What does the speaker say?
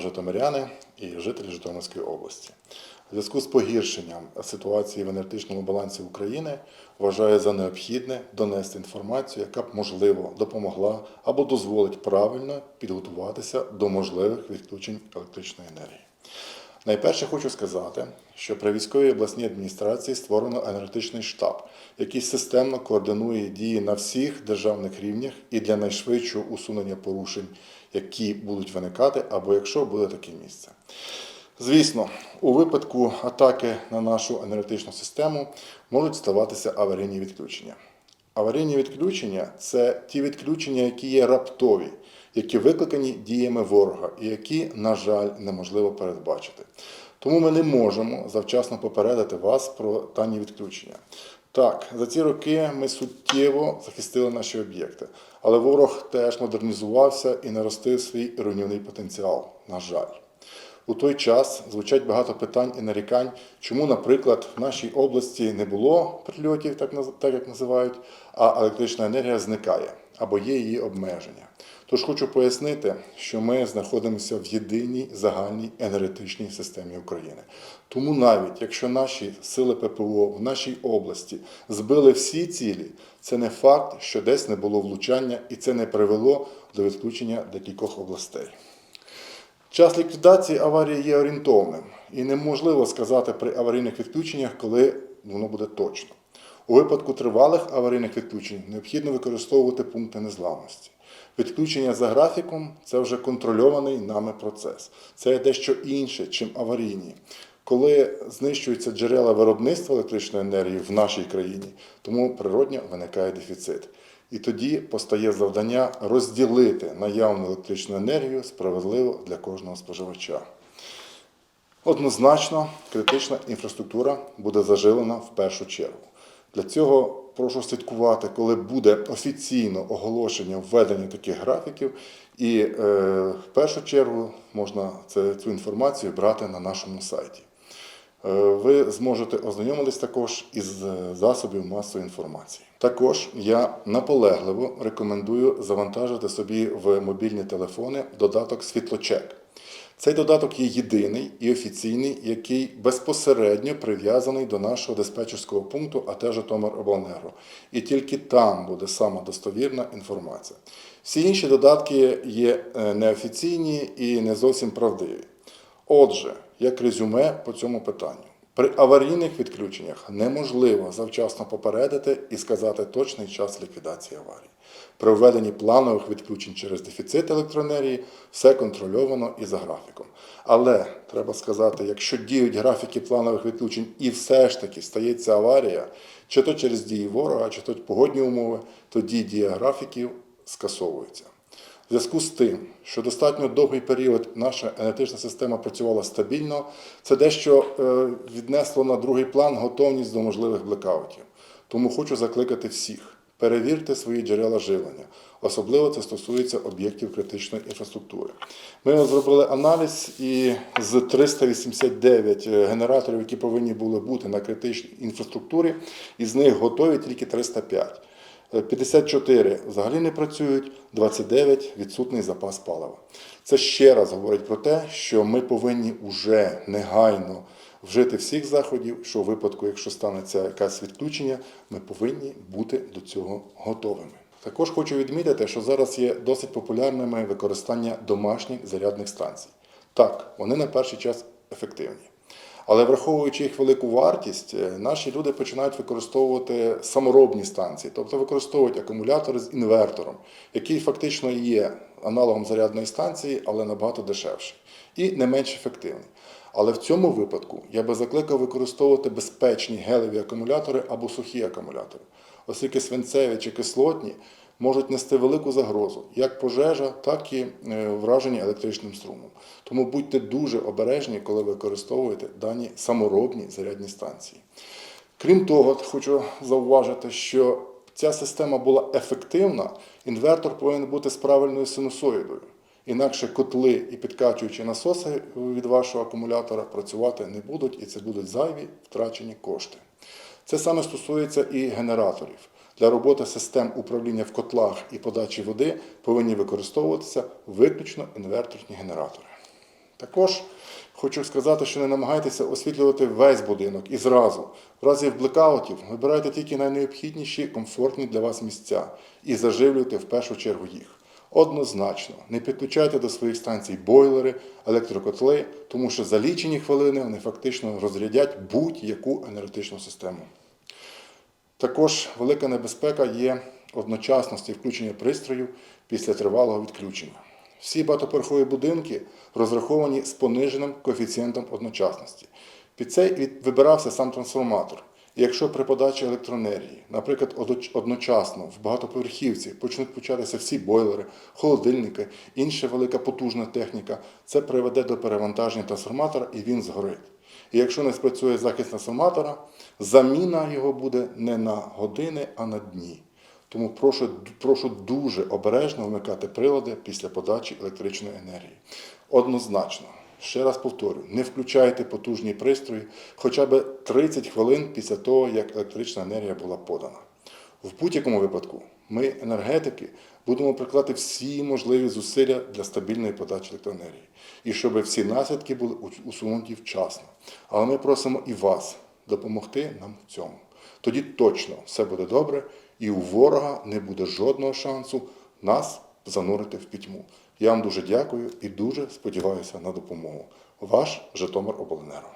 житомиряни і жителі Житомирської області. У зв'язку з погіршенням ситуації в енергетичному балансі України вважає за необхідне донести інформацію, яка б можливо допомогла або дозволить правильно підготуватися до можливих відключень електричної енергії. Найперше хочу сказати, що при військовій обласній адміністрації створено енергетичний штаб, який системно координує дії на всіх державних рівнях і для найшвидшого усунення порушень, які будуть виникати, або якщо буде таке місце. Звісно, у випадку атаки на нашу енергетичну систему можуть ставатися аварійні відключення. Аварійні відключення це ті відключення, які є раптові, які викликані діями ворога і які, на жаль, неможливо передбачити. Тому ми не можемо завчасно попередити вас про дані відключення. Так, за ці роки ми суттєво захистили наші об'єкти, але ворог теж модернізувався і наростив свій руйнівний потенціал, на жаль. У той час звучать багато питань і нарікань, чому, наприклад, в нашій області не було прильотів, так, так як називають, а електрична енергія зникає або є її обмеження. Тож хочу пояснити, що ми знаходимося в єдиній загальній енергетичній системі України. Тому навіть якщо наші сили ППО в нашій області збили всі цілі, це не факт, що десь не було влучання, і це не привело до відключення декількох областей. Час ліквідації аварії є орієнтовним і неможливо сказати при аварійних відключеннях, коли воно буде точно. У випадку тривалих аварійних відключень необхідно використовувати пункти незламності. Відключення за графіком це вже контрольований нами процес. Це дещо інше, чим аварійні. Коли знищуються джерела виробництва електричної енергії в нашій країні, тому природньо виникає дефіцит. І тоді постає завдання розділити наявну електричну енергію справедливо для кожного споживача. Однозначно, критична інфраструктура буде зажилена в першу чергу. Для цього прошу слідкувати, коли буде офіційно оголошення введення таких графіків, і е, в першу чергу можна це, цю інформацію брати на нашому сайті. Е, Ви зможете ознайомитись також із е, засобів масової інформації. Також я наполегливо рекомендую завантажити собі в мобільні телефони додаток Світлочек. Цей додаток є єдиний і офіційний, який безпосередньо прив'язаний до нашого диспетчерського пункту АТ Житомиробленерго. І тільки там буде сама достовірна інформація. Всі інші додатки є е, неофіційні і не зовсім правдиві. Отже, як резюме по цьому питанню. При аварійних відключеннях неможливо завчасно попередити і сказати точний час ліквідації аварії. При введенні планових відключень через дефіцит електроенергії все контрольовано і за графіком. Але треба сказати, якщо діють графіки планових відключень і все ж таки стається аварія, чи то через дії ворога, чи то погодні умови, тоді дія графіків скасовується. В зв'язку з тим, що достатньо довгий період наша енергетична система працювала стабільно, це дещо е, віднесло на другий план готовність до можливих блекаутів. Тому хочу закликати всіх. Перевірте свої джерела живлення. Особливо це стосується об'єктів критичної інфраструктури. Ми зробили аналіз і з 389 генераторів, які повинні були бути на критичній інфраструктурі, із них готові тільки 305. 54 взагалі не працюють, 29 відсутний запас палива. Це ще раз говорить про те, що ми повинні уже негайно вжити всіх заходів, що у випадку, якщо станеться якесь відключення, ми повинні бути до цього готовими. Також хочу відмітити, що зараз є досить популярними використання домашніх зарядних станцій. Так, вони на перший час ефективні. Але враховуючи їх велику вартість, е, наші люди починають використовувати саморобні станції, тобто використовують акумулятори з інвертором, який фактично є аналогом зарядної станції, але набагато дешевший і не менш ефективний. Але в цьому випадку я би закликав використовувати безпечні гелеві акумулятори або сухі акумулятори, оскільки свинцеві чи кислотні можуть нести велику загрозу, як пожежа, так і е, враження електричним струмом. Тому будьте дуже обережні, коли використовуєте дані саморобні зарядні станції. Крім того, хочу зауважити, що ця система була ефективна, інвертор повинен бути з правильною синусоїдою. Інакше котли і підкачуючі насоси від вашого акумулятора працювати не будуть, і це будуть зайві втрачені кошти. Це саме стосується і генераторів. Для роботи систем управління в котлах і подачі води повинні використовуватися виключно інверторні генератори. Також хочу сказати, що не намагайтеся освітлювати весь будинок і зразу. В разі блекаутів вибирайте тільки найнеобхідніші, комфортні для вас місця і заживлюйте в першу чергу їх. Однозначно, не підключайте до своїх станцій бойлери, електрокотли, тому що за лічені хвилини вони фактично розрядять будь-яку енергетичну систему. Також велика небезпека є одночасності включення пристроїв після тривалого відключення. Всі багатоповерхові будинки розраховані з пониженим коефіцієнтом одночасності. Під цей вибирався сам трансформатор. Якщо при подачі електроенергії, наприклад, одночасно в багатоповерхівці почнуть включатися всі бойлери, холодильники, інша велика потужна техніка, це приведе до перевантаження трансформатора і він згорить. І якщо не спрацює захист трансформатора, заміна його буде не на години, а на дні. Тому прошу, прошу дуже обережно вмикати прилади після подачі електричної енергії. Однозначно, ще раз повторю, не включайте потужні пристрої хоча б 30 хвилин після того, як електрична енергія була подана. В будь-якому випадку ми, енергетики, будемо прикладати всі можливі зусилля для стабільної подачі електроенергії і щоб всі наслідки були усунуті вчасно. Але ми просимо і вас допомогти нам в цьому. Тоді точно все буде добре, і у ворога не буде жодного шансу нас занурити в пітьму. Я вам дуже дякую і дуже сподіваюся на допомогу. Ваш Житомир Обленерго.